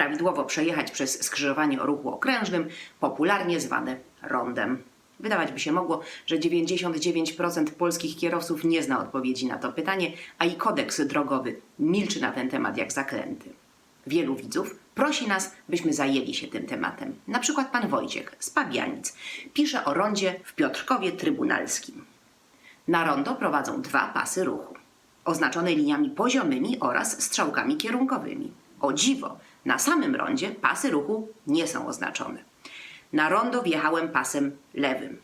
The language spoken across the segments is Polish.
Prawidłowo przejechać przez skrzyżowanie o ruchu okrężnym, popularnie zwane rondem? Wydawać by się mogło, że 99% polskich kierowców nie zna odpowiedzi na to pytanie, a i kodeks drogowy milczy na ten temat jak zaklęty. Wielu widzów prosi nas, byśmy zajęli się tym tematem. Na przykład pan Wojciech z Pabianic pisze o rondzie w Piotrkowie Trybunalskim. Na rondo prowadzą dwa pasy ruchu, oznaczone liniami poziomymi oraz strzałkami kierunkowymi. O dziwo, na samym rondzie pasy ruchu nie są oznaczone. Na rondo wjechałem pasem lewym.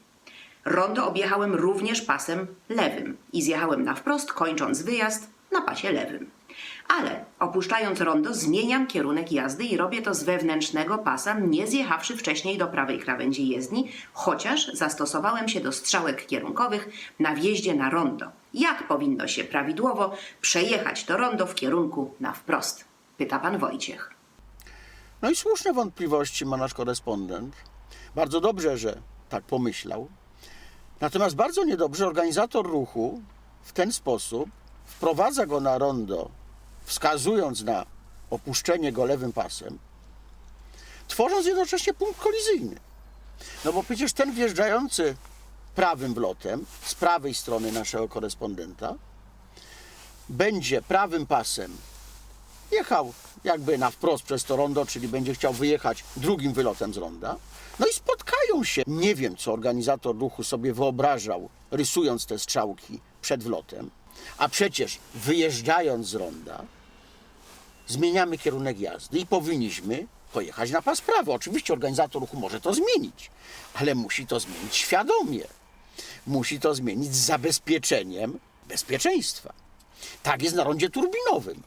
Rondo objechałem również pasem lewym i zjechałem na wprost, kończąc wyjazd na pasie lewym. Ale opuszczając rondo, zmieniam kierunek jazdy i robię to z wewnętrznego pasa, nie zjechawszy wcześniej do prawej krawędzi jezdni, chociaż zastosowałem się do strzałek kierunkowych na wjeździe na rondo. Jak powinno się prawidłowo przejechać to rondo w kierunku na wprost? Pyta pan Wojciech. No i słuszne wątpliwości ma nasz korespondent. Bardzo dobrze, że tak pomyślał. Natomiast bardzo niedobrze organizator ruchu w ten sposób wprowadza go na rondo, wskazując na opuszczenie go lewym pasem, tworząc jednocześnie punkt kolizyjny. No bo przecież ten wjeżdżający prawym wlotem z prawej strony naszego korespondenta będzie prawym pasem jechał jakby na wprost przez to rondo, czyli będzie chciał wyjechać drugim wylotem z ronda. No i spotkają się. Nie wiem, co organizator ruchu sobie wyobrażał, rysując te strzałki przed wlotem. A przecież wyjeżdżając z ronda, zmieniamy kierunek jazdy i powinniśmy pojechać na pas prawy. Oczywiście organizator ruchu może to zmienić, ale musi to zmienić świadomie. Musi to zmienić z zabezpieczeniem bezpieczeństwa. Tak jest na rondzie turbinowym.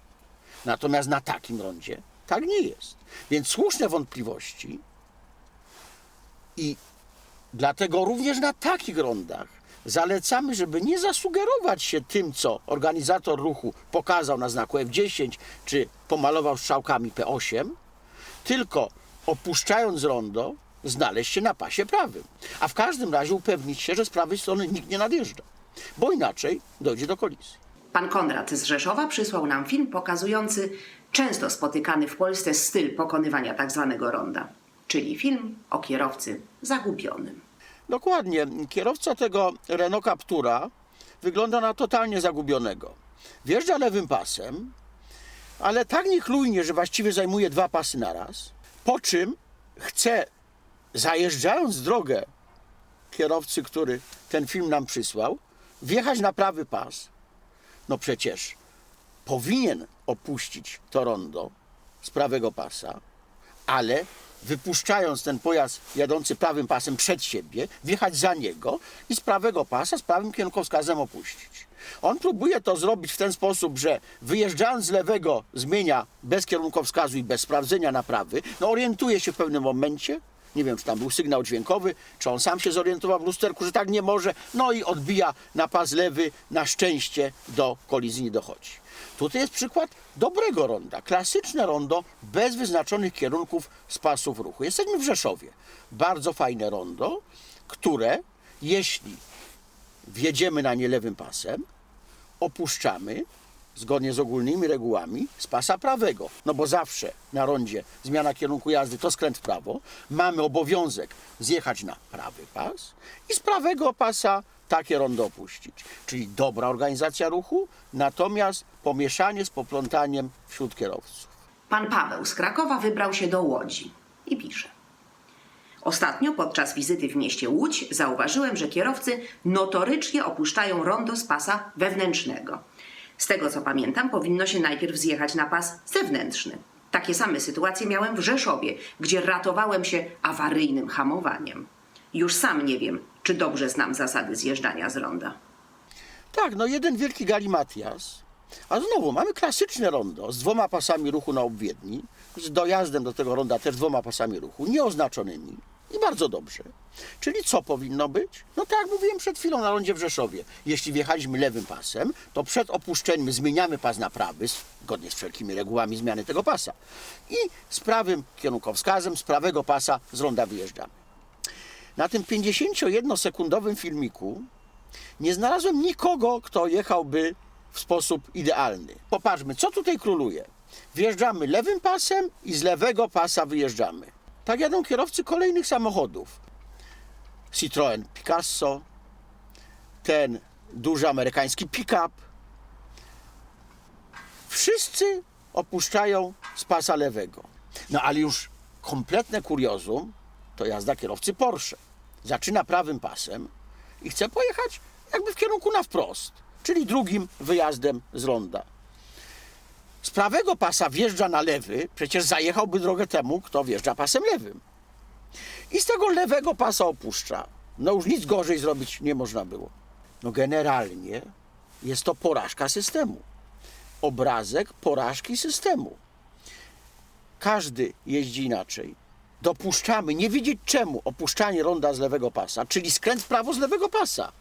Natomiast na takim rondzie tak nie jest. Więc słuszne wątpliwości i dlatego również na takich rondach zalecamy, żeby nie zasugerować się tym, co organizator ruchu pokazał na znaku F10 czy pomalował strzałkami P8, tylko opuszczając rondo, znaleźć się na pasie prawym. A w każdym razie upewnić się, że z prawej strony nikt nie nadjeżdża, bo inaczej dojdzie do kolizji. Pan Konrad z Rzeszowa przysłał nam film pokazujący często spotykany w Polsce styl pokonywania tzw. ronda, czyli film o kierowcy zagubionym. Dokładnie. Kierowca tego Renault Captura wygląda na totalnie zagubionego. Wjeżdża lewym pasem, ale tak niechlujnie, że właściwie zajmuje dwa pasy naraz, po czym chce, zajeżdżając drogę kierowcy, który ten film nam przysłał, wjechać na prawy pas. No przecież powinien opuścić to rondo z prawego pasa, ale wypuszczając ten pojazd jadący prawym pasem przed siebie, wjechać za niego i z prawego pasa, z prawym kierunkowskazem opuścić. On próbuje to zrobić w ten sposób, że wyjeżdżając z lewego zmienia bez kierunkowskazu i bez sprawdzenia na prawy, no orientuje się w pewnym momencie, nie wiem, czy tam był sygnał dźwiękowy, czy on sam się zorientował w lusterku, że tak nie może, no i odbija na pas lewy, na szczęście do kolizji nie dochodzi. Tutaj jest przykład dobrego ronda, klasyczne rondo bez wyznaczonych kierunków z pasów ruchu. Jesteśmy w Rzeszowie. Bardzo fajne rondo, które jeśli wjedziemy na nie lewym pasem, opuszczamy zgodnie z ogólnymi regułami z pasa prawego. No bo zawsze na rondzie zmiana kierunku jazdy to skręt w prawo. Mamy obowiązek zjechać na prawy pas i z prawego pasa takie rondo opuścić. Czyli dobra organizacja ruchu, natomiast pomieszanie z poplątaniem wśród kierowców. Pan Paweł z Krakowa wybrał się do Łodzi i pisze. Ostatnio podczas wizyty w mieście Łódź zauważyłem, że kierowcy notorycznie opuszczają rondo z pasa wewnętrznego. Z tego co pamiętam, powinno się najpierw zjechać na pas zewnętrzny. Takie same sytuacje miałem w Rzeszowie, gdzie ratowałem się awaryjnym hamowaniem. Już sam nie wiem, czy dobrze znam zasady zjeżdżania z ronda. Tak, no jeden wielki galimatias. A znowu mamy klasyczne rondo z dwoma pasami ruchu na obwiedni, z dojazdem do tego ronda też dwoma pasami ruchu, nieoznaczonymi i bardzo dobrze. Czyli co powinno być? No tak jak mówiłem przed chwilą na rondzie w Rzeszowie. Jeśli wjechaliśmy lewym pasem, to przed opuszczeniem zmieniamy pas na prawy, zgodnie z wszelkimi regułami zmiany tego pasa. I z prawym kierunkowskazem z prawego pasa z ronda wyjeżdżamy. Na tym 51-sekundowym filmiku nie znalazłem nikogo, kto jechałby w sposób idealny. Popatrzmy, co tutaj króluje. Wjeżdżamy lewym pasem i z lewego pasa wyjeżdżamy. Tak jadą kierowcy kolejnych samochodów. Citroen Picasso, ten duży amerykański pick-up. Wszyscy opuszczają z pasa lewego. No ale już kompletne kuriozum to jazda kierowcy Porsche. Zaczyna prawym pasem i chce pojechać jakby w kierunku na wprost, czyli drugim wyjazdem z ronda. Z prawego pasa wjeżdża na lewy, przecież zajechałby drogę temu, kto wjeżdża pasem lewym. I z tego lewego pasa opuszcza. No już nic gorzej zrobić nie można było. No generalnie jest to porażka systemu. Obrazek porażki systemu. Każdy jeździ inaczej. Dopuszczamy, nie wiedzieć czemu, opuszczanie ronda z lewego pasa, czyli skręt w prawo z lewego pasa.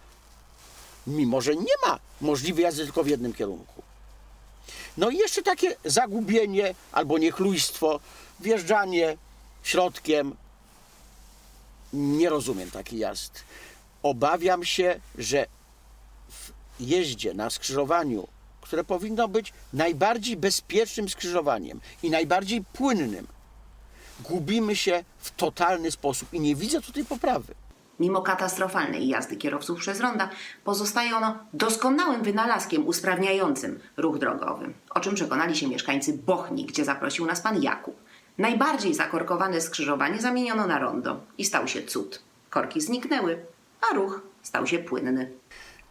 Mimo, że nie ma możliwej jazdy tylko w jednym kierunku. No i jeszcze takie zagubienie albo niechlujstwo, wjeżdżanie środkiem. Nie rozumiem takiej jazdy. Obawiam się, że w jeździe na skrzyżowaniu, które powinno być najbardziej bezpiecznym skrzyżowaniem i najbardziej płynnym, gubimy się w totalny sposób i nie widzę tutaj poprawy. Mimo katastrofalnej jazdy kierowców przez ronda, pozostaje ono doskonałym wynalazkiem usprawniającym ruch drogowy, o czym przekonali się mieszkańcy Bochni, gdzie zaprosił nas pan Jakub. Najbardziej zakorkowane skrzyżowanie zamieniono na rondo i stał się cud. Korki zniknęły, a ruch stał się płynny.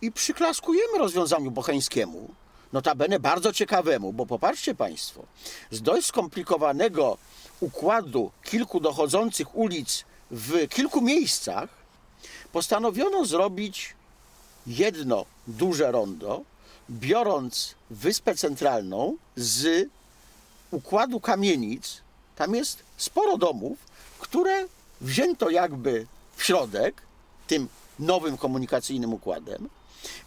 i przyklaskujemy rozwiązaniu bocheńskiemu, notabene bardzo ciekawemu, bo popatrzcie Państwo, z dość skomplikowanego układu kilku dochodzących ulic w kilku miejscach postanowiono zrobić jedno duże rondo, biorąc Wyspę Centralną z układu kamienic. Tam jest sporo domów, które wzięto jakby w środek tym nowym komunikacyjnym układem.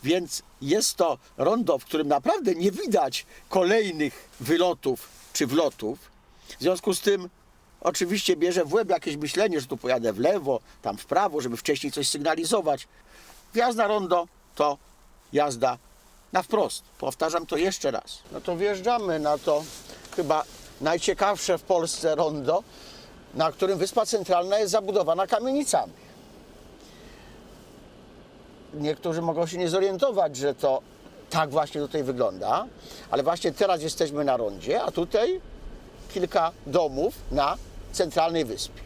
Więc jest to rondo, w którym naprawdę nie widać kolejnych wylotów czy wlotów. W związku z tym oczywiście bierze w łeb jakieś myślenie, że tu pojadę w lewo, tam w prawo, żeby wcześniej coś sygnalizować. Wjazd na rondo to jazda na wprost. Powtarzam to jeszcze raz. No to wjeżdżamy na to chyba najciekawsze w Polsce rondo, na którym Wyspa Centralna jest zabudowana kamienicami. Niektórzy mogą się nie zorientować, że to tak właśnie tutaj wygląda, ale właśnie teraz jesteśmy na rondzie, a tutaj kilka domów na centralnej wyspie.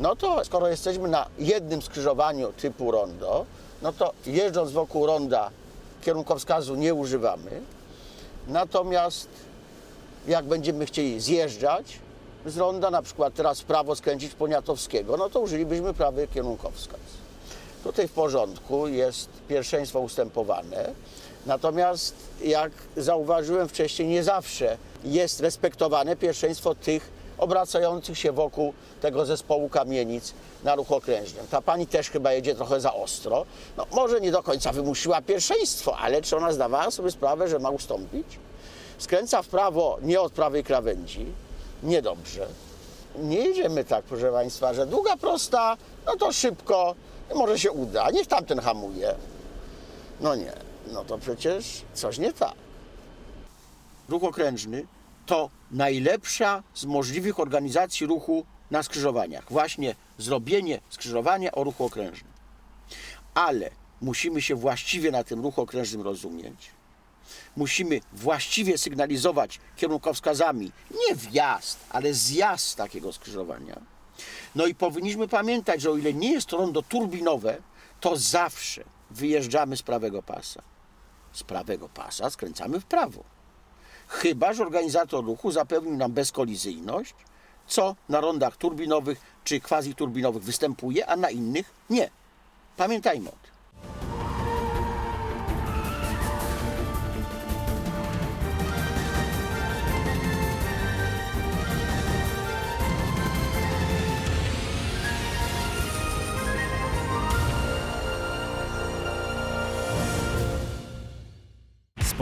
No to skoro jesteśmy na jednym skrzyżowaniu typu rondo, no to jeżdżąc wokół ronda kierunkowskazu nie używamy. Natomiast jak będziemy chcieli zjeżdżać z ronda, na przykład teraz w prawo skręcić Poniatowskiego, no to użylibyśmy prawy kierunkowskaz. Tutaj w porządku jest pierwszeństwo ustępowane. Natomiast jak zauważyłem wcześniej, nie zawsze jest respektowane pierwszeństwo tych obracających się wokół tego zespołu kamienic na ruch okrężny. Ta pani też chyba jedzie trochę za ostro. No, może nie do końca wymusiła pierwszeństwo, ale czy ona zdawała sobie sprawę, że ma ustąpić? Skręca w prawo nie od prawej krawędzi. Niedobrze. Nie jedziemy tak, proszę Państwa, że długa prosta, no to szybko, może się uda. Niech tamten hamuje. No nie, no to przecież coś nie tak. Ruch okrężny to najlepsza z możliwych organizacji ruchu na skrzyżowaniach. Właśnie zrobienie skrzyżowania o ruchu okrężnym. Ale musimy się właściwie na tym ruchu okrężnym rozumieć. Musimy właściwie sygnalizować kierunkowskazami nie wjazd, ale zjazd takiego skrzyżowania. No i powinniśmy pamiętać, że o ile nie jest to rondo turbinowe, to zawsze wyjeżdżamy z prawego pasa. Z prawego pasa skręcamy w prawo. Chyba, że organizator ruchu zapewnił nam bezkolizyjność, co na rondach turbinowych czy quasi-turbinowych występuje, a na innych nie. Pamiętajmy o tym.